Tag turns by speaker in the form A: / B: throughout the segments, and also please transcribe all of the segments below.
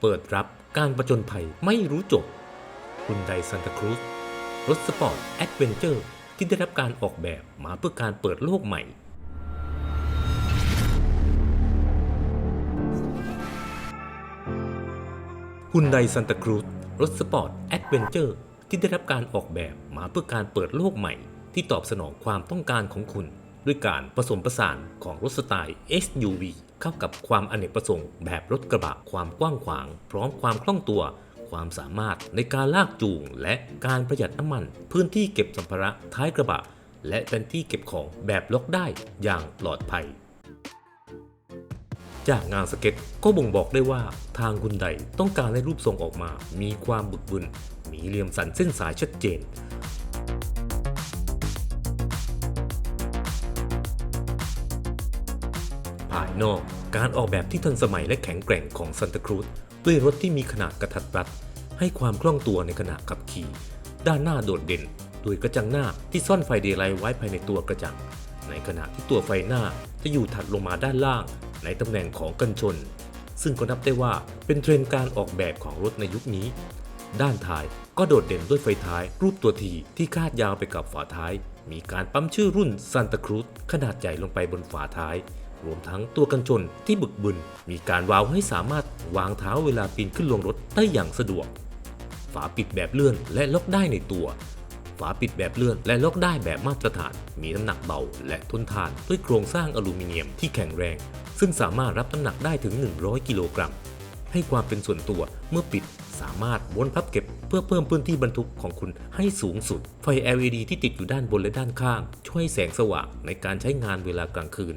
A: เปิดรับการประจนภัยไม่รู้จบคุณไดซันตาครูซรถสปอร์ตแอดเวนเจอร์ที่ได้รับการออกแบบมาเพื่อการเปิดโลกใหม่ฮุนไดซันตาครูซรถสปอร์ตแอดเวนเจอร์ที่ได้รับการออกแบบมาเพื่อการเปิดโลกใหม่ ที่ตอบสนองความต้องการของคุณ ด้วยการผสมผสานของรถสไตล์ SUV เข้ากับความอเนกประสงค์แบบรถกระบะความกว้างขวาง พร้อมความคล่องตัว ความสามารถในการลากจูง และการประหยัดน้ำมัน พื้นที่เก็บสัมภาระท้ายกระบะ และเป็นที่เก็บของแบบล็อกได้อย่างปลอดภัย จากงานสเก็ตก็บ่งบอกได้ว่าทางคุณใดต้องการให้รูปทรงออกมา มีความบึกบึนมีเหลี่ยมสันเส้นสายชัดเจน ภายนอก การออกแบบที่ทันสมัยและแข็งแกร่งของซันตาครูซด้วยรถที่มีขนาดกระทัดรัด ให้ความคล่องตัวในขณะขับขี่ ด้านหน้าโดดเด่น โดยกระจังหน้าที่ซ่อนไฟเดย์ไลท์ไว้ภายในตัวกระจัง ในขณะที่ตัวไฟหน้าจะอยู่ถัดลงมาด้านล่าง ในตำแหน่งของกันชน ซึ่งก็นับได้ว่าเป็นเทรนด์การออกแบบของรถในยุคนี้ ด้านท้ายก็โดดเด่นด้วยไฟท้ายรูปตัวทีที่คาดยาวไปกับฝาท้าย มีการปั๊มชื่อรุ่นซันตาครูซขนาดใหญ่ลงไปบนฝาท้าย รวมทั้งตัวกันชนที่บึกบึน มีการวาวให้สามารถวางเท้าเวลาปีนขึ้นลงรถได้อย่างสะดวก ฝาปิดแบบเลื่อนและล็อกได้ในตัว ฝาปิดแบบเลื่อนและล็อกได้แบบมาตรฐาน มีน้ำหนักเบาและทนทานด้วยโครงสร้างอลูมิเนียมที่แข็งแรง ซึ่งสามารถรับน้ำหนักได้ถึง 100 กิโลกรัม ให้ความเป็นส่วนตัวเมื่อปิดสามารถวนพับเก็บเพื่อเพิ่มพื้นที่บรรทุกของคุณให้สูงสุด ไฟ LED ที่ติดอยู่ด้านบนและด้านข้าง ช่วยแสงสว่างในการใช้งานเวลากลางคืน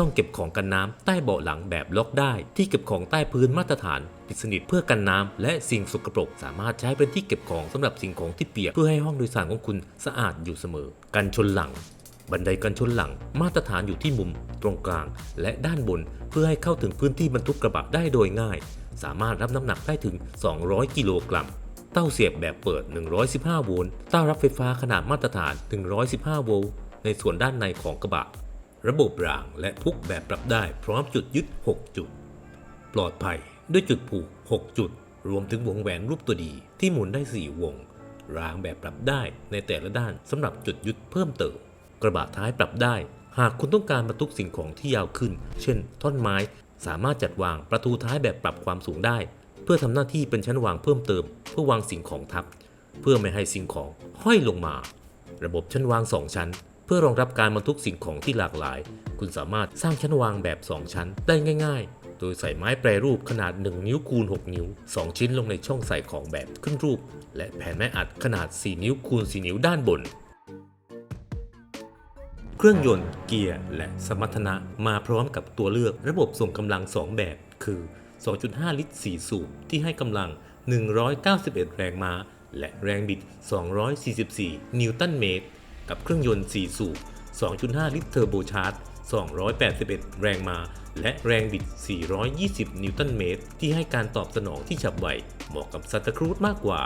A: ช่องเก็บของกันน้ำใต้เบาะหลังแบบล็อกได้ ที่เก็บของใต้พื้นมาตรฐาน ปิดสนิทเพื่อกันน้ำและสิ่งสกปรก สามารถใช้เป็นที่เก็บของสำหรับสิ่งของที่เปียกเพื่อให้ห้องโดยสารของคุณสะอาดอยู่เสมอ กันชนหลัง บันไดกันชนหลัง มาตรฐานอยู่ที่มุม ตรงกลาง และด้านบน เพื่อให้เข้าถึงพื้นที่บรรทุกกระบะได้โดยง่าย สามารถรับน้ำหนักได้ถึง 200 กิโลกรัมเต้าเสียบแบบเปิด 115 โวลต์เต้ารับไฟฟ้าขนาดมาตรฐาน 115 โวลต์ในส่วนด้านในของกระบะ ระบบรางและพุกแบบปรับได้พร้อมจุดยึด 6 จุด ปลอดภัยด้วยจุดผูก 6 จุด รวมถึงวงแหวนรูปตัวดีที่หมุนได้ 4 วง รางแบบปรับได้ในแต่ละด้านสำหรับจุดยึดเพิ่มเติม กระบะท้ายปรับได้ หากคุณต้องการบรรทุกสิ่งของที่ยาวขึ้น เช่น ท่อนไม้สามารถจัดวางประตูท้ายแบบปรับความสูงได้ เพื่อทำหน้าที่เป็นชั้นวางเพิ่มเติม เพื่อวางสิ่งของทับ เพื่อไม่ให้สิ่งของห้อยลงมา ระบบชั้นวาง 2 ชั้น เพื่อรองรับการบรรทุกสิ่งของที่หลากหลาย คุณสามารถสร้างชั้นวางแบบ 2 ชั้นได้ง่าย ๆ โดยใส่ไม้แปรรูปขนาด 1 นิ้วคูณ 6 นิ้ว 2 ชิ้นลงในช่องใส่ของแบบขึ้นรูป และแผ่นไม้อัดขนาด 4 นิ้วคูณ 4 นิ้วด้านบนเครื่องยนต์เกียร์และสมรรถนะมาพร้อมกับตัวเลือกระบบส่งกำลัง 2 แบบ คือ 2.5 ลิตร 4 สูบที่ให้กำลัง 191 แรงม้า และแรงบิด 244 นิวตันเมตร กับเครื่องยนต์ 4 สูบ 2.5 ลิตรเทอร์โบชาร์จ 281 แรงม้าและแรงบิด 420 นิวตันเมตร ที่ให้การตอบสนองที่ฉับไว เหมาะกับซัตาครูซมากกว่า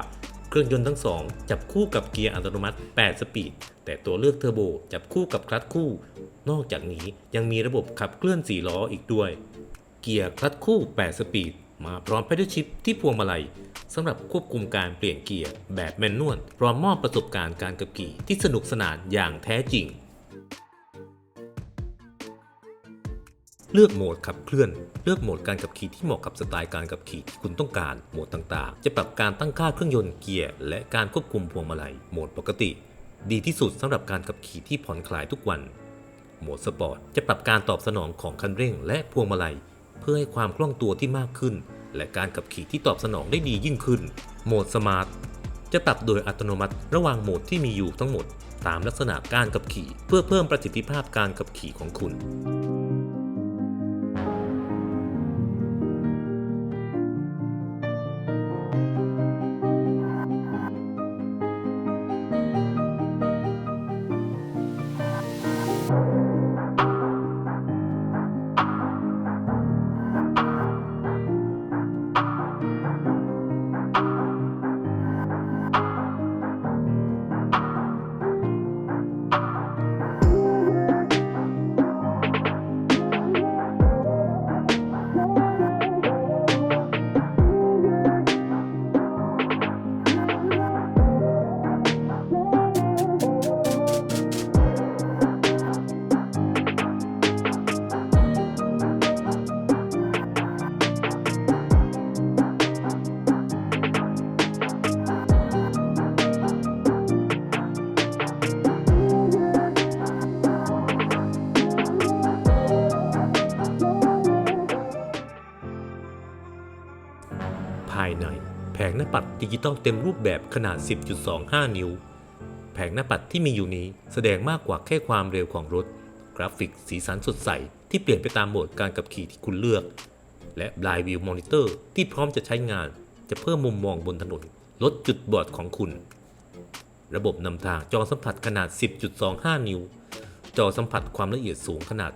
A: เครื่องยนต์ทั้งสองจับคู่กับเกียร์อัตโนมัติ 8 สปีด แต่ตัวเลือกเทอร์โบจับคู่กับคลัตช์คู่ นอกจากนี้ยังมีระบบขับเคลื่อน 4 ล้ออีกด้วย เกียร์คลัตช์คู่ 8 สปีด มาพร้อม Pedal Shift ที่พวงมาลัยสำหรับควบคุมการเปลี่ยนเกียร์แบบแมนนวลพร้อมมอบประสบการณ์การขับขี่ที่สนุกสนานอย่างแท้จริง เลือกโหมดขับเคลื่อน เลือกโหมดการขับขี่ที่เหมาะกับสไตล์การขับขี่ที่คุณต้องการ โหมดต่างๆ จะปรับการตั้งค่าเครื่องยนต์เกียร์และการควบคุมพวงมาลัย โหมดปกติ ดีที่สุดสำหรับการขับขี่ที่ผ่อนคลายทุกวัน โหมดสปอร์ตจะปรับการตอบสนองของคันเร่ง และพวงมาลัย เพื่อให้ความคล่องตัวที่มากขึ้น และการขับขี่ที่ตอบสนองได้ดียิ่งขึ้น โหมดสมาร์ทจะปรับโดยอัตโนมัติระหว่างโหมดที่มีอยู่ทั้งหมด ตามลักษณะการขับขี่ เพื่อเพิ่มประสิทธิภาพการขับขี่ของคุณ แผงหน้าปัดดิจิตอลเต็มรูปแบบขนาด 10.25 นิ้ว แผงหน้าปัดที่มีอยู่นี้แสดงมากกว่าแค่ความเร็วของรถ กราฟิกสีสันสดใส ที่เปลี่ยนไปตามโหมดการขับขี่ที่คุณเลือก และ Blind View Monitor ที่พร้อมจะใช้งาน จะเพิ่มมุมมองบนถนน ลดจุดบอดของคุณ ระบบนำทางจอสัมผัสขนาด 10.25 นิ้ว จอสัมผัสความละเอียดสูงขนาด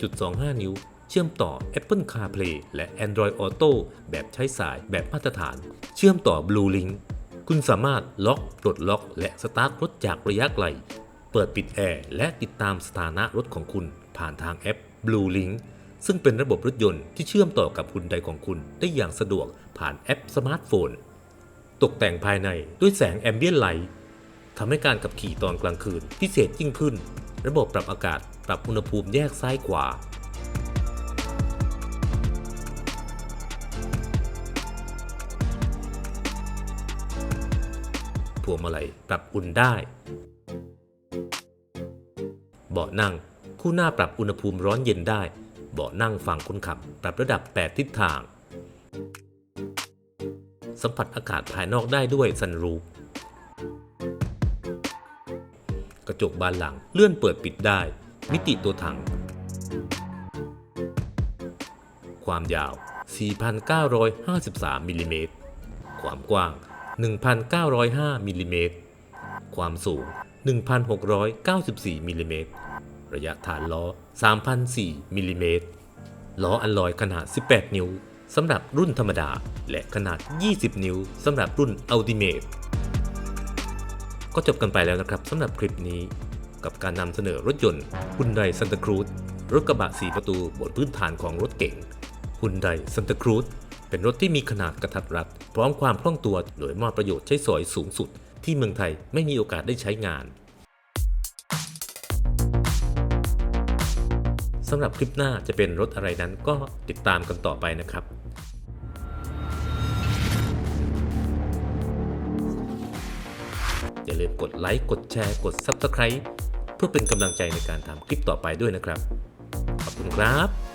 A: 10.25 นิ้ว เชื่อมต่อ Apple CarPlay และ Android Auto แบบใช้สายแบบมาตรฐาน เชื่อมต่อ Blue Link คุณสามารถล็อกปลดล็อก และสตาร์ทรถจากระยะไกล เปิดปิดแอร์และติดตามสถานะรถของคุณ ผ่านทางแอป Blue Link ซึ่งเป็นระบบรถยนต์ที่เชื่อมต่อกับหุ่นใดของคุณได้อย่างสะดวกผ่านแอปสมาร์ทโฟน ตกแต่งภายในด้วยแสงแอมเบียนไลท์ทำให้การขับขี่ตอนกลางคืนพิเศษยิ่งขึ้น ระบบปรับอากาศปรับอุณหภูมิแยกซ้ายขวา วงมาลัยปรับอุ่นได้ เบาะนั่ง คู่หน้าปรับอุณหภูมิร้อนเย็นได้ เบาะนั่งฝั่งคนขับ ปรับระดับ 8 ทิศทาง สัมผัสอากาศภายนอกได้ด้วยซันรูฟกระจกบานหลังเลื่อนเปิดปิดได้ มิติตัวถัง ความยาว 4,953มิลลิเมตร ความกว้าง 1,905มิลลิเมตร ความสูง 1,694มิลลิเมตร ระยะฐานล้อ 3,004มิลลิเมตร ล้ออัลลอยขนาด 18 นิ้วสำหรับรุ่นธรรมดา และขนาด 20 นิ้วสำหรับรุ่น Ultimate ก็จบกันไปแล้วนะครับสำหรับคลิปนี้ กับการนำเสนอรถยนต์ Hyundai Santa Cruz รถกระบะ 4 ประตูบนพื้นฐานของรถเก๋ง Hyundai Santa Cruz เป็นรถที่มีขนาดกระทัดรัด พร้อมความคล่องตัวโดยมอบประโยชน์ใช้สอยสูงสุด ที่เมืองไทยไม่มีโอกาสได้ใช้งานสำหรับคลิปหน้าจะเป็นรถอะไรนั้นก็ติดตามกันต่อไปนะครับอย่าลืมกดไลค์ กดแชร์ กด Subscribe เพื่อเป็นกำลังใจในการทำคลิปต่อไปด้วยนะครับ ขอบคุณครับ